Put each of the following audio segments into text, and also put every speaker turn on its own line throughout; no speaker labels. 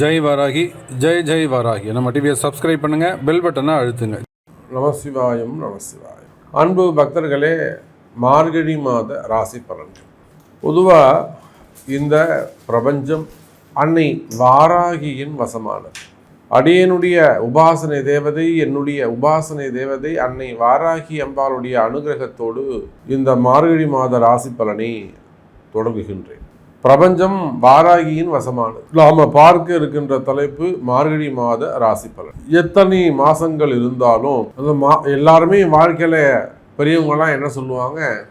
ஜெய் வராகி ஜெய் ஜெய் வராகி. நம்ம டிவியை சப்ஸ்கிரைப் பண்ணுங்க பெல் பட்டனை அழுத்துங்க.
நமசிவாயம் நமசிவாயம் அன்பு பக்தர்களே மார்கழி மாத ராசி பலன்கள். பொதுவாக இந்த பிரபஞ்சம் அன்னை வாராகியின் வசமானது. அடியனுடைய உபாசனை தேவதை என்னுடைய உபாசனை தேவதை அன்னை வாராகி அம்பாளுடைய அனுகிரகத்தோடு இந்த மார்கழி மாத ராசி பலனை தொடங்குகின்றேன். பிரபஞ்சம் வாராகியின் வசமானது. நாம பார்க்க இருக்கின்ற தலைப்பு மார்கழி மாத ராசி பலன். எத்தனை மாசங்கள் இருந்தாலும் அந்த மா எல்லாருமே வாழ்க்கையில பெரியவங்களாம் என்ன சொல்லுவாங்க?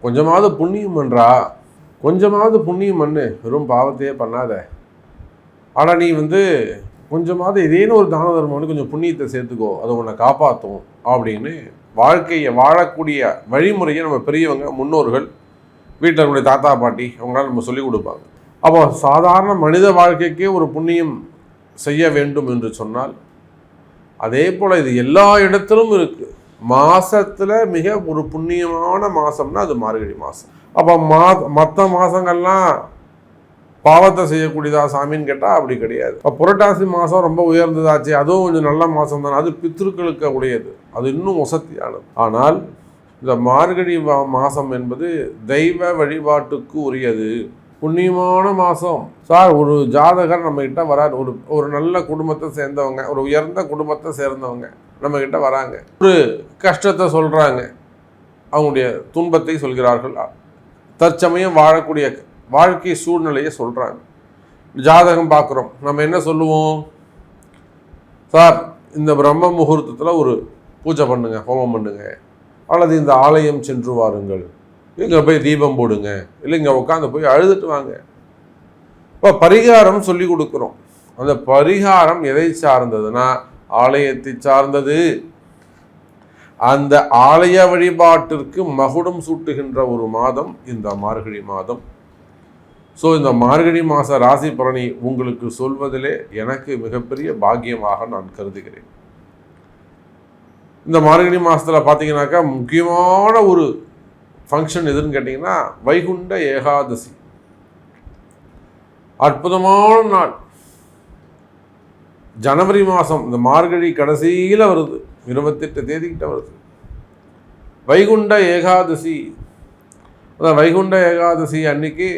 கொஞ்சமாவது புண்ணியம் பண்றா. கொஞ்சமாவது புண்ணியம் பண்ணு. வெறும் பாவத்தையே பண்ணாத. ஆனால் நீ வந்து கொஞ்சமாவது ஏதேனும் ஒரு தான தர்மம் கொஞ்சம் புண்ணியத்தை சேர்த்துக்கோ. அதை உன்னை காப்பாற்றும் அப்படின்னு வாழ்க்கையை வாழக்கூடிய வழிமுறையை நம்ம பெரியவங்க முன்னோர்கள் வீட்டில் இருக்கக்கூடிய தாத்தா பாட்டி அவங்களால நம்ம சொல்லிக் கொடுப்பாங்க. அப்போ சாதாரண மனித வாழ்க்கைக்கே ஒரு புண்ணியம் செய்ய வேண்டும் என்று சொன்னால் அதே போல் இது எல்லா இடத்திலும் இருக்குது மாதத்தில் மிக ஒரு புண்ணியமான மாதம்னா அது மார்கழி மாதம் அப்போ மா மற்ற மாதங்கள்லாம் பாவத்தை செய்யக்கூடியதா சாமின்னு கேட்டால் அப்படி கிடையாது. இப்போ புரட்டாசி மாதம் ரொம்ப உயர்ந்ததாச்சு அதுவும் கொஞ்சம் நல்ல மாதம் தானே அது பித்திருக்களுக்கு உடையது. அது இன்னும் வசதியானது. ஆனால் இந்த மார்கழி மா- மாதம் என்பது தெய்வ வழிபாட்டுக்கு உரியது. புண்ணியமான மாதம் சார் ஒரு ஜாதகர் நம்மக்கிட்ட வராது வரார். ஒரு ஒரு நல்ல குடும்பத்தை சேர்ந்தவங்க ஒரு உயர்ந்த குடும்பத்தை சேர்ந்தவங்க நம்மக்கிட்ட வராங்க. ஒரு கஷ்டத்தை சொல்கிறாங்க அவங்களுடைய துன்பத்தை சொல்கிறார்கள். தற்சமயம் வாழக்கூடிய வாழ்க்கை சூழ்நிலையை சொல்கிறாங்க ஜாதகம் பார்க்குறோம். நம்ம என்ன சொல்லுவோம்? சார் இந்த பிரம்ம முகூர்த்தத்தில் ஒரு பூஜை பண்ணுங்கள் ஹோமம் பண்ணுங்கள் அல்லது இந்த ஆலயம் சென்று வாருங்கள். இங்கே போய் தீபம் போடுங்க. இல்லை இங்கே உட்காந்து போய் அழுதுட்டு வாங்க. இப்போ பரிகாரம் சொல்லி கொடுக்குறோம். அந்த பரிகாரம் எதை சார்ந்ததுன்னா ஆலயத்தை சார்ந்தது. அந்த ஆலய வழிபாட்டிற்கு மகுடம் சூட்டுகின்ற ஒரு மாதம் இந்த மார்கழி மாதம். ஸோ இந்த மார்கழி மாத ராசி பலனை உங்களுக்கு சொல்வதிலே எனக்கு மிகப்பெரிய பாக்கியமாக நான் கருதுகிறேன். இந்த மார்கழி மாதத்தில் பார்த்தீங்கன்னாக்கா முக்கியமான ஒரு ஃபங்க்ஷன் எதுன்னு கேட்டிங்கன்னா வைகுண்ட ஏகாதசி. அற்புதமான நாள். ஜனவரி மாதம் இந்த மார்கழி கடைசியில் வருது. இருபத்தெட்டு தேதிக்கிட்ட வருது. வைகுண்ட ஏகாதசி. அதான் வைகுண்ட ஏகாதசி அன்னைக்கு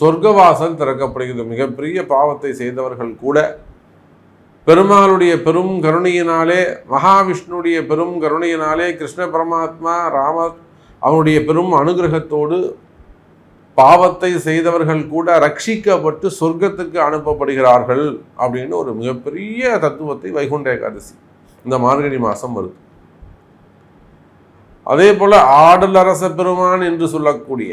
சொர்க்கவாசல் திறக்கப்படுகிறது. மிகப்பெரிய பாவத்தை செய்தவர்கள் கூட பெருமாளுடைய பெரும் கருணையினாலே மகாவிஷ்ணுடைய பெரும் கருணையினாலே கிருஷ்ண பரமாத்மா ராம அவனுடைய பெரும் அனுகிரகத்தோடு பாவத்தை செய்தவர்கள் கூட ரட்சிக்கப்பட்டு சொர்க்கத்துக்கு அனுப்பப்படுகிறார்கள் அப்படின்னு ஒரு மிகப்பெரிய தத்துவத்தை வைகுண்ட ஏகாதசி இந்த மார்கழி மாதம் வருது. அதே போல ஆடலரச பெருமான் என்று சொல்லக்கூடிய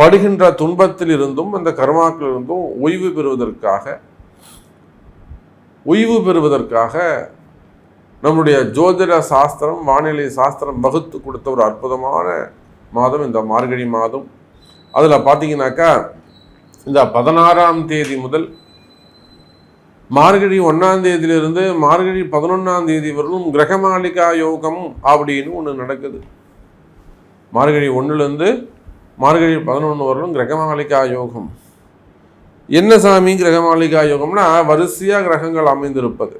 படுகின்ற துன்பத்தில் இருந்தும் அந்த கர்மாக்கள் இருந்தும் ஓய்வு பெறுவதற்காக ஓய்வு பெறுவதற்காக நம்முடைய ஜோதிட சாஸ்திரம் வானிலை சாஸ்திரம் வகுத்து கொடுத்த ஒரு அற்புதமான மாதம் இந்த மார்கழி மாதம். அதில் பார்த்தீங்கன்னாக்கா இந்த பதினாறாம் தேதி முதல் மார்கழி ஒன்றாம் தேதியிலிருந்து மார்கழி பதினொன்றாம் தேதி வரலும் கிரகமாளிகா யோகம் அப்படின்னு ஒன்று நடக்குது. மார்கழி ஒன்றுலேருந்து மார்கழி பதினொன்று வரலும் கிரகமாளிகா யோகம். என்ன சாமி கிரகமாளிகா யோகம்னா வரிசையாக கிரகங்கள் அமைந்திருப்பது.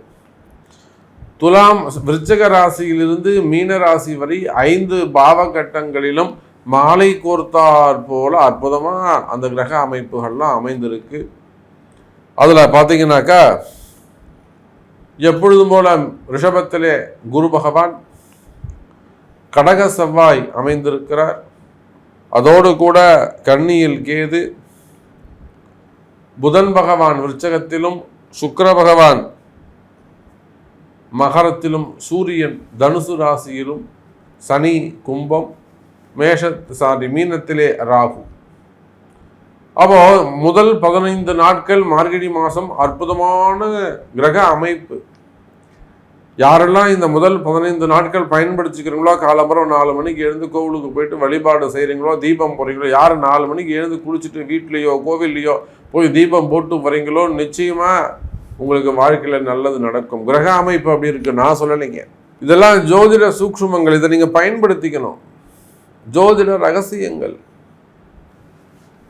துலாம் விருச்சக ராசியிலிருந்து மீன ராசி வரை ஐந்து பாவகட்டங்களிலும் மாலை கோர்த்தார் போல அற்புதமாக அந்த கிரக அமைப்புகள்லாம் அமைந்திருக்கு. அதில் பார்த்தீங்கன்னாக்கா எப்பொழுதும் போல ரிஷபத்திலே குரு பகவான் கடக செவ்வாய் அமைந்திருக்கிறார். அதோடு கூட கன்னியில் கேது புதன் பகவான் விருச்சகத்திலும் சுக்கர பகவான் மகரத்திலும் சூரியன் தனுசு ராசியிலும் சனி கும்பம் மேஷ சாரி மீனத்திலே ராகு. அப்போ முதல் பதினைந்து நாட்கள் மார்கழி மாதம் அற்புதமான கிரக அமைப்பு. யாரெல்லாம் இந்த முதல் பதினைந்து நாட்கள் பயன்படுத்திக்கிறீங்களோ காலம்பரம் நாலு மணிக்கு எழுந்து கோவிலுக்கு போயிட்டு வழிபாடு செய்கிறீங்களோ தீபம் போகிறீங்களோ யார் நாலு மணிக்கு எழுந்து குளிச்சுட்டு வீட்லேயோ கோவில்லையோ போய் தீபம் போட்டு போகிறீங்களோ நிச்சயமாக உங்களுக்கு வாழ்க்கையில் நல்லது நடக்கும். கிரக அமைப்பு அப்படி இருக்கு. நான் சொல்லலைங்க. இதெல்லாம் ஜோதிட சூக்ஷ்மங்கள். இதை நீங்கள் பயன்படுத்திக்கணும். ஜோதிட ரகசியங்கள்.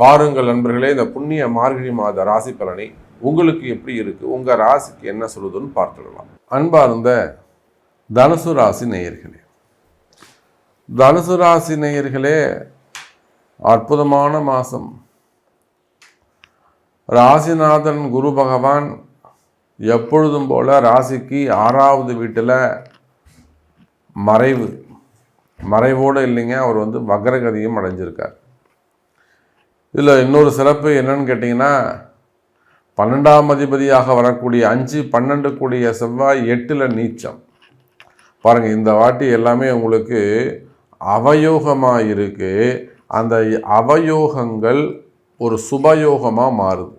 வாருங்கள் நண்பர்களே இந்த புண்ணிய மார்கழி மாத ராசி பலனை உங்களுக்கு எப்படி இருக்கு? உங்க ராசிக்கு என்ன சொல்லுதுன்னு பார்த்துடலாம். அன்பார்ந்த தனுசு ராசி நேயர்களே தனுசு ராசி நேயர்களே அற்புதமான மாதம். ராசிநாதன் குரு பகவான் எப்பொழுதும் போல ராசிக்கு ஆறாவது வீட்டில் மறைவு. மறைவோடு இல்லைங்க அவர் வந்து வக்ரகதியும் அடைஞ்சிருக்கார். இதில் இன்னொரு சிறப்பு என்னன்னு கேட்டிங்கன்னா பன்னெண்டாம் அதிபதியாக வரக்கூடிய அஞ்சு பன்னெண்டு கூடிய செவ்வாய் எட்டில் நீச்சம். பாருங்கள் இந்த வாட்டி எல்லாமே உங்களுக்கு அவயோகமாக இருக்குது அந்த அவயோகங்கள் ஒரு சுபயோகமாக மாறுது.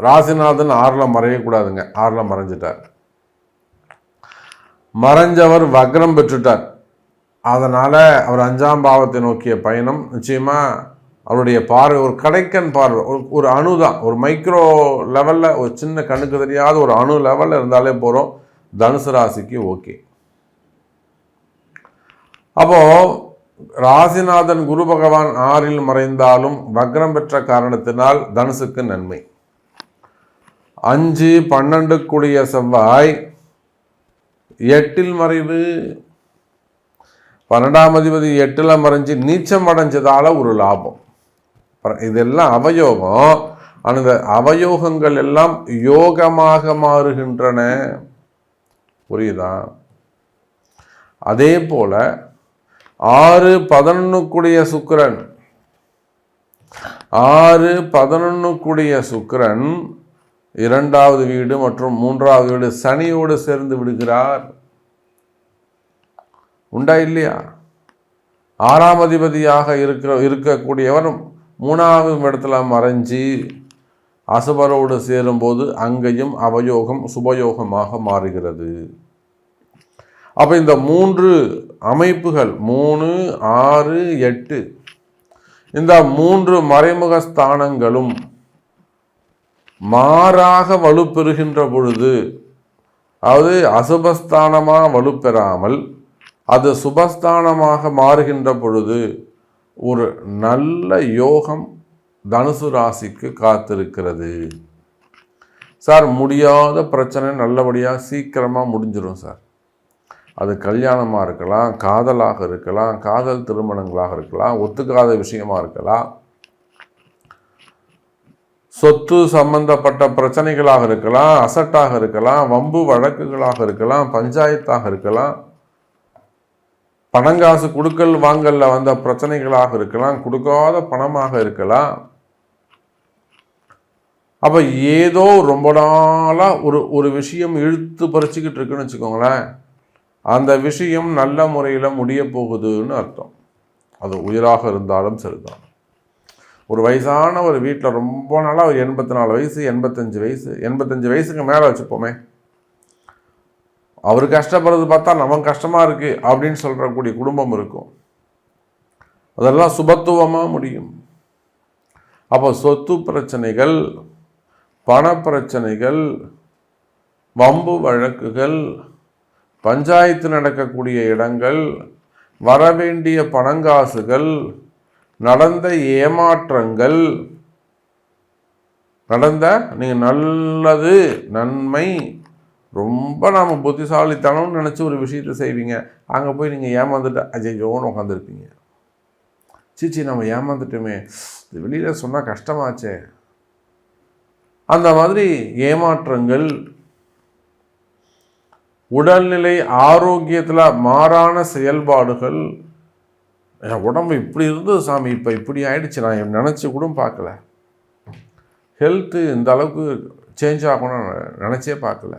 ராசிநாதன் ஆறில் மறையக்கூடாதுங்க ஆறில் மறைஞ்சிட்டார். மறைஞ்சவர் வக்ரம் பெற்றுட்டார். அதனால் அவர் அஞ்சாம் பாவத்தை நோக்கிய பயணம். நிச்சயமாக அவருடைய பார்வை ஒரு கடைக்கண் பார்வை ஒரு ஒரு அணு தான். ஒரு மைக்ரோ லெவலில் ஒரு சின்ன கண்ணுக்கு தெரியாத ஒரு அணு லெவலில் இருந்தாலே போகிறோம் தனுசு ராசிக்கு ஓகே. அப்போ ராசிநாதன் குரு பகவான் ஆறில் மறைந்தாலும் வக்ரம் பெற்ற காரணத்தினால் தனுசுக்கு நன்மை. அஞ்சு பன்னெண்டுக்குடிய செவ்வாய் எட்டில் மறைவு பன்னெண்டாம் அதிபதி எட்டில் மறைஞ்சு நீச்சம் அடைஞ்சதால ஒரு லாபம். இதெல்லாம் அவயோகம். ஆனால் இந்த அவயோகங்கள் எல்லாம் யோகமாக மாறுகின்றன. புரியுதா? அதே போல ஆறு பதினொன்றுக்குடைய சுக்கரன். சுக்கிரன் ஆறு பதினொன்றுக்குடைய சுக்கரன் சுக்கிரன் இரண்டாவது வீடு மற்றும் மூன்றாவது வீடு சனியோடு சேர்ந்து விடுகிறார். உண்டா இல்லையா? ஆறாம் அதிபதியாக இருக்கிற இருக்கக்கூடியவர் மூணாவது இடத்துல மறைஞ்சு அசுபரோடு சேரும்போது அங்கேயும் அவயோகம் சுபயோகமாக மாறுகிறது. அப்போ இந்த மூன்று அமைப்புகள் மூணு ஆறு எட்டு இந்த மூன்று மறைமுக ஸ்தானங்களும் மாறாக வலுப்பெறுகின்ற பொழுது அதாவது அசுபஸ்தானமாக வலுப்பெறாமல் அது சுபஸ்தானமாக மாறுகின்ற பொழுது ஒரு நல்ல யோகம் தனுசு ராசிக்கு காத்திருக்கிறது. சார் முடியாத பிரச்சனை நல்லபடியாக சீக்கிரமாக முடிஞ்சிடும் சார். அது கல்யாணமாக இருக்கலாம் காதலாக இருக்கலாம் காதல் திருமணங்களாக இருக்கலாம் ஒத்துக்காத விஷயமாக இருக்கலாம். சொத்து சம்பந்தப்பட்ட பிரச்சனைகளாக இருக்கலாம் அசட்டாக இருக்கலாம் வம்பு வழக்குகளாக இருக்கலாம் பஞ்சாயத்தாக இருக்கலாம். பணங்காசு கொடுக்கல் வாங்கல்ல வந்த பிரச்சனைகளாக இருக்கலாம் கொடுக்காத பணமாக இருக்கலாம். அப்ப ஏதோ ரொம்ப நாளா ஒரு ஒரு விஷயம் இழுத்து பறிச்சுக்கிட்டு இருக்குன்னு வச்சுக்கோங்களேன். அந்த விஷயம் நல்ல முறையில் முடிய போகுதுன்னு அர்த்தம். அது உயிராக இருந்தாலும் சரிதான். ஒரு வயசான ஒரு வீட்டில் ரொம்ப நாளாக ஒரு எண்பத்தி நாலு வயசு எண்பத்தஞ்சு வயசு எண்பத்தஞ்சு வயசுக்கு மேலே வச்சுப்போமே. அவர் கஷ்டப்படுறது பார்த்தா நமக்கு கஷ்டமாக இருக்குது அப்படின்னு சொல்கிறக்கூடிய குடும்பம் இருக்கும். அதெல்லாம் சுபத்துவமாக முடியும். அப்போ சொத்து பிரச்சனைகள் பண பிரச்சனைகள் வம்பு வழக்குகள் பஞ்சாயத்து நடக்கக்கூடிய இடங்கள் வரவேண்டிய பணங்காசுகள் நடந்த ஏமாற்றங்கள் நடந்த நீங்கள் நல்லது நன்மை ரொம்ப நாம் புத்திசாலித்தனம்னு நினச்சி ஒரு விஷயத்தை செய்வீங்க. அங்கே போய் நீங்கள் ஏமாந்துட்டு அஜயோன்னு உட்காந்துருப்பீங்க சீச்சி நம்ம ஏமாந்துட்டோமே. இது வெளியில் சொன்னால் கஷ்டமாச்சே. அந்த மாதிரி ஏமாற்றங்கள் உடல்நிலை ஆரோக்கியத்தில் மாறான செயல்பாடுகள். என் உடம்பு இப்படி இருந்தது சாமி இப்போ இப்படி ஆயிடுச்சு. நான் நினச்சி கூட பார்க்கல. ஹெல்த்து இந்த அளவுக்கு சேஞ்ச் ஆகணும்னு நினச்சே பார்க்கல.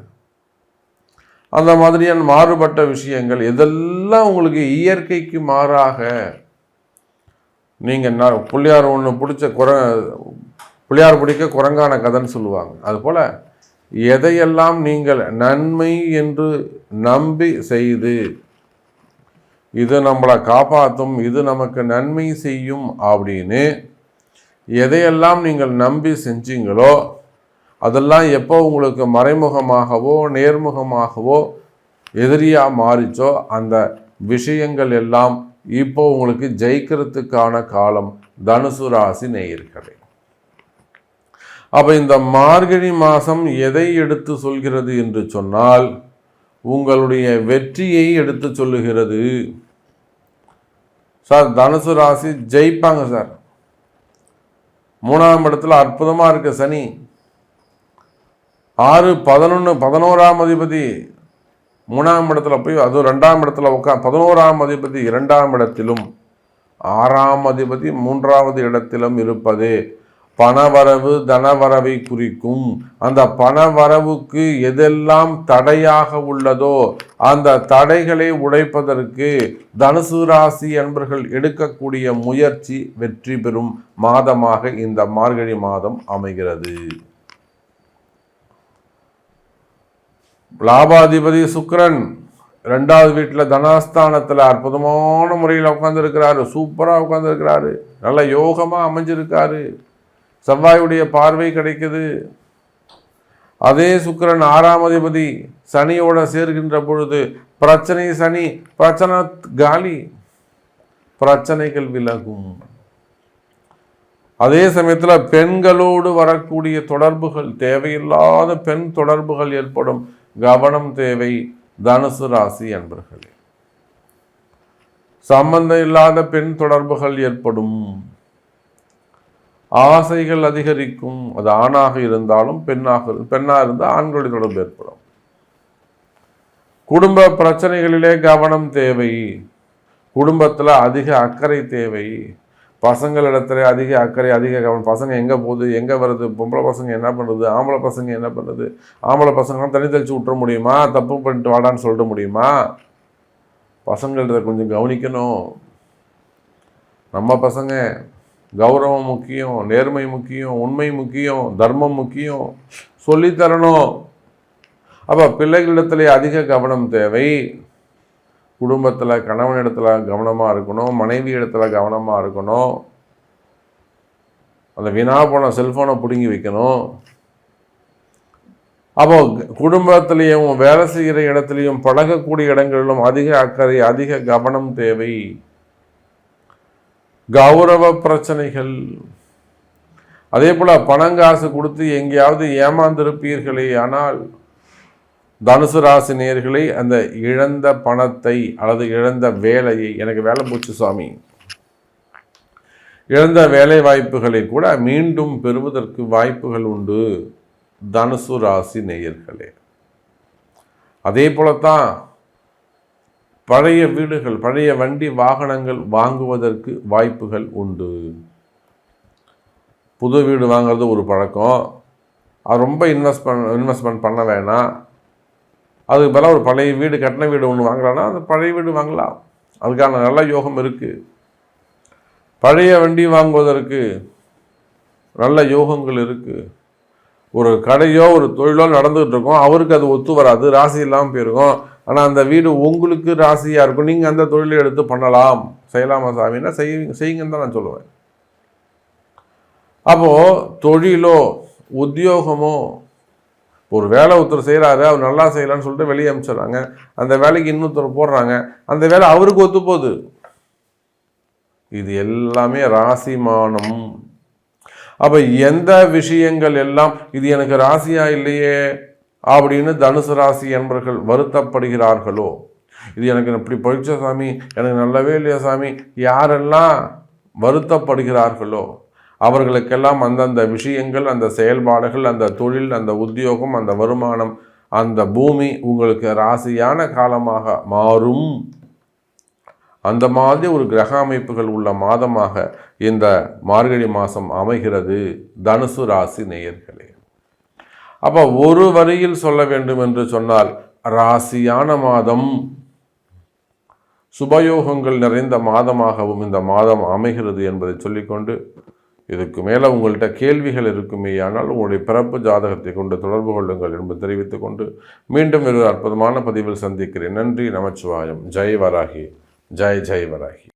அந்த மாதிரியான மாறுபட்ட விஷயங்கள் இதெல்லாம் உங்களுக்கு இயற்கைக்கு மாறாக நீங்கள் நான் பிள்ளையார் ஒன்று பிடிச்ச குர பிள்ளையார் பிடிக்க குரங்கான கதைன்னு சொல்லுவாங்க. அதுபோல் எதையெல்லாம் நீங்கள் நன்மை என்று நம்பி செய்து இது நம்மளை காப்பாற்றும் இது நமக்கு நன்மை செய்யும் அப்படின்னு எதையெல்லாம் நீங்கள் நம்பி செஞ்சீங்களோ அதெல்லாம் எப்போ உங்களுக்கு மறைமுகமாகவோ நேர்முகமாகவோ எதிரியாக மாறிச்சோ அந்த விஷயங்கள் எல்லாம் இப்போ உங்களுக்கு ஜெயிக்கிறதுக்கான காலம் தனுசு ராசி நேயர்களே. அப்போ இந்த மார்கழி மாதம் எதை எடுத்து சொல்கிறது என்று சொன்னால் உங்களுடைய வெற்றியை எடுத்து சொல்லுகிறது. சார் தனுசு ராசி ஜெயிப்பாங்க சார். மூணாம் இடத்துல அற்புதமாக இருக்க சனி. ஆறு பதினொன்று பதினோராம் அதிபதி மூணாம் இடத்துல போய் அதுவும் ரெண்டாம் இடத்துல உட்கா பதினோராம் அதிபதி இரண்டாம் இடத்திலும் ஆறாம் அதிபதி மூன்றாவது இடத்திலும் இருப்பது. பணவரவு தனவரவை குறிக்கும். அந்த பணவரவுக்கு எதெல்லாம் தடையாக உள்ளதோ அந்த தடைகளை உடைப்பதற்கு தனுசு ராசி அன்பர்கள் எடுக்கக்கூடிய முயற்சி வெற்றி பெறும் மாதமாக இந்த மார்கழி மாதம் அமைகிறது. லாபாதிபதி சுக்ரன் ரெண்டாவது வீட்டில் தனாஸ்தானத்தில் அற்புதமான முறையில் உட்காந்துருக்கிறாரு சூப்பராக உட்காந்துருக்கிறாரு நல்ல யோகமாக அமைஞ்சிருக்காரு. செவ்வாயுடைய பார்வை கிடைக்குது. அதே சுக்கரன் ஆறாம் அதிபதி சனியோட சேர்கின்ற பொழுது பிரச்சனை சனி பிரச்சனை காலி பிரச்சனைகள் விலகும். அதே சமயத்தில் பெண்களோடு வரக்கூடிய தொடர்புகள் தேவையில்லாத பெண் தொடர்புகள் ஏற்படும். கவனம் தேவை தனுசு ராசி அன்பர்களே. சம்பந்தம் இல்லாத பெண் தொடர்புகள் ஏற்படும். ஆசைகள் அதிகரிக்கும். அது ஆணாக இருந்தாலும் பெண்ணாக பெண்ணாக இருந்தால் ஆண்களுடைய தொடர்பு ஏற்படும். குடும்ப பிரச்சனைகளிலே கவனம் தேவை. குடும்பத்தில் அதிக அக்கறை தேவை. பசங்களிடத்துல அதிக அக்கறை அதிக கவனம். பசங்க எங்கே போகுது எங்கே வருது பொம்பளை பசங்க என்ன பண்ணுறது ஆம்பளை பசங்க என்ன பண்ணுறது ஆம்பளை பசங்களாம் தண்ணி தெளிச்சு விட்டுற முடியுமா? தப்பு பண்ணிட்டு வாடான்னு சொல்லிட முடியுமா? பசங்கள்கிட்ட கொஞ்சம் கவனிக்கணும். நம்ம பசங்க கௌரவம் முக்கியம் நேர்மை முக்கியம் உண்மை முக்கியம் தர்மம் முக்கியம். சொல்லித்தரணும். அப்போ பிள்ளைகளிடத்திலே அதிக கவனம் தேவை. குடும்பத்தில் கணவன் இடத்துல கவனமாக இருக்கணும் மனைவி இடத்துல கவனமாக இருக்கணும். அந்த வீணா போன செல்ஃபோனை பிடுங்கி வைக்கணும். அப்போ குடும்பத்திலையும் வேலை செய்கிற இடத்துலையும் பழகக்கூடிய இடங்களிலும் அதிக அக்கறை அதிக கவனம் தேவை. கௌரவ பிரச்சனைகள். அதே போல் பணங்காசு கொடுத்து எங்கேயாவது ஏமாந்திருப்பீர்களே ஆனால் தனுசு ராசி நேர்களை அந்த இழந்த பணத்தை அல்லது இழந்த வேலையை எனக்கு வேலை போச்சு சுவாமி. இழந்த வேலை வாய்ப்புகளை கூட மீண்டும் பெறுவதற்கு வாய்ப்புகள் உண்டு தனுசு ராசி நேயர்களே. அதே போலத்தான் பழைய வீடுகள் பழைய வண்டி வாகனங்கள் வாங்குவதற்கு வாய்ப்புகள் உண்டு. புது வீடு வாங்குறது ஒரு பழக்கம். அது ரொம்ப இன்வெஸ்ட் பண்ண இன்வெஸ்ட்மெண்ட் பண்ண வேணாம். அதுக்கு பதிலாக ஒரு பழைய வீடு கட்டின வீடு ஒன்று வாங்கலான்னா அந்த பழைய வீடு வாங்கலாம். அதுக்கான நல்ல யோகம் இருக்குது பழைய வண்டி வாங்குவதற்கு நல்ல யோகங்கள் இருக்குது ஒரு கடையோ ஒரு தொழிலோ நடந்துகிட்டு இருக்கோம். அவருக்கு அது ஒத்து வராது. ராசி இல்லாமல் போயிருக்கும். ஆனால் அந்த வீடு உங்களுக்கு ராசியாக இருக்கும். நீங்கள் அந்த தொழிலை எடுத்து பண்ணலாம். செய்யலாமா சாமின்னா செய்வீங்க? செய்யுங்கன்னு தான் நான் சொல்லுவேன். அப்போது தொழிலோ உத்தியோகமோ ஒரு வேலை ஒருத்தர் செய்கிறாரு அவர் நல்லா செய்யலான்னு சொல்லிட்டு வெளியே அனுப்பிச்சிடுறாங்க அந்த வேலைக்கு இன்னொருத்தர் போடுறாங்க. அந்த வேலை அவருக்கு ஒத்து போகுது இது எல்லாமே ராசிமானம். அப்போ எந்த விஷயங்கள் எல்லாம் இது எனக்கு ராசியா இல்லையே அப்படின்னு தனுசு ராசி என்பவர்கள் வருத்தப்படுகிறார்களோ? இது எனக்கு இப்படி பழிச்ச சாமி எனக்கு நல்லவே இல்லையா சாமி யாரெல்லாம் வருத்தப்படுகிறார்களோ? அவர்களுக்கெல்லாம் அந்தந்த விஷயங்கள் அந்த செயல்பாடுகள் அந்த தொழில் அந்த உத்தியோகம் அந்த வருமானம் அந்த பூமி உங்களுக்கு ராசியான காலமாக மாறும். அந்த மாதிரி ஒரு கிரக அமைப்புகள் உள்ள மாதமாக இந்த மார்கழி மாதம் அமைகிறது. தனுசு ராசி நேயர்களே. அப்போ ஒரு வரியில் சொல்ல வேண்டும் என்று சொன்னால் ராசியான மாதம் சுபயோகங்கள் நிறைந்த மாதமாகவும் இந்த மாதம் அமைகிறது என்பதை சொல்லிக்கொண்டு இதுக்கு மேலே உங்கள்கிட்ட கேள்விகள் இருக்குமேயானால் உங்களுடைய பிறப்பு ஜாதகத்தை கொண்டு தொடர்பு கொள்ளுங்கள் என்பது தெரிவித்துக் கொண்டு மீண்டும் ஒரு அற்புதமான பதிவில் சந்திக்கிறேன். நன்றி நமச்சிவாயம். ஜெய் வராகி. ஜெய் ஜெய் வராகி.